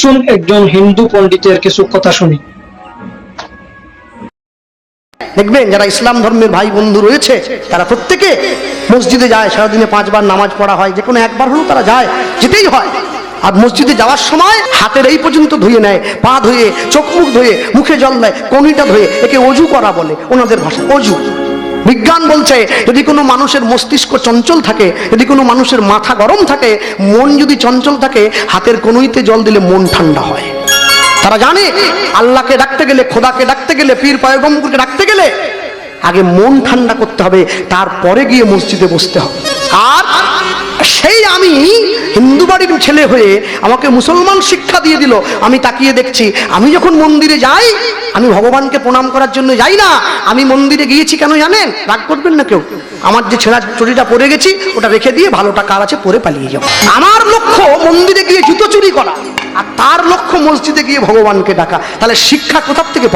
আসুন, একজন হিন্দু পণ্ডিতের কিছু কথা শুনি। দেখবেন, যারা ইসলাম ধর্মের ভাই বন্ধু রয়েছে, তারা প্রত্যেকে মসজিদে যায়, সারাদিনে পাঁচবার নামাজ পড়া হয়, যে কোনো একবার হলেও তারা যায়, যেতেই হয়। আর মসজিদে যাওয়ার সময় হাতের এই পর্যন্ত ধুয়ে নেয়, পা ধুয়ে, চোখ মুখ ধুয়ে, মুখে জল দেয় কনিটা ধুয়ে, একে অজু করা বলে, ওনাদের ভাষা, অজু। বিজ্ঞান বলছে, যদি কোনো মানুষের মস্তিষ্ক চঞ্চল থাকে, যদি কোনো মানুষের মাথা গরম থাকে, মন যদি চঞ্চল থাকে, হাতের কনুইতে জল দিলে মন ঠান্ডা হয়। তারা জানে, আল্লাহকে ডাকতে গেলে, খোদাকে ডাকতে গেলে, পীর পায়গম্বরকে ডাকতে গেলে, আগে মন ঠান্ডা করতে হবে, তারপরে গিয়ে মসজিদে বসতে হবে। আর সেই আমি বাড়ির ছেলে হয়ে আমাকে মুসলমান শিক্ষা দিয়ে দিল, আমি তাকিয়ে দেখছি, আমি যখন মন্দিরে যাই, আমি ভগবানকে প্রণাম করার জন্য যাই না, আমি মন্দিরে গিয়েছি কেন জানেন? রাগ করবেন না কেউ। আমার যে ছেঁড়া চুরিটা পরে গেছি, ওটা রেখে দিয়ে ভালোটা কার আছে, পরে পালিয়ে যাব। আমার লক্ষ্য মন্দিরে গিয়ে জুতো চুরি করা, আর তার লক্ষ্য মসজিদে গিয়ে ভগবানকে ডাকা। তাহলে শিক্ষা কোথার থেকে?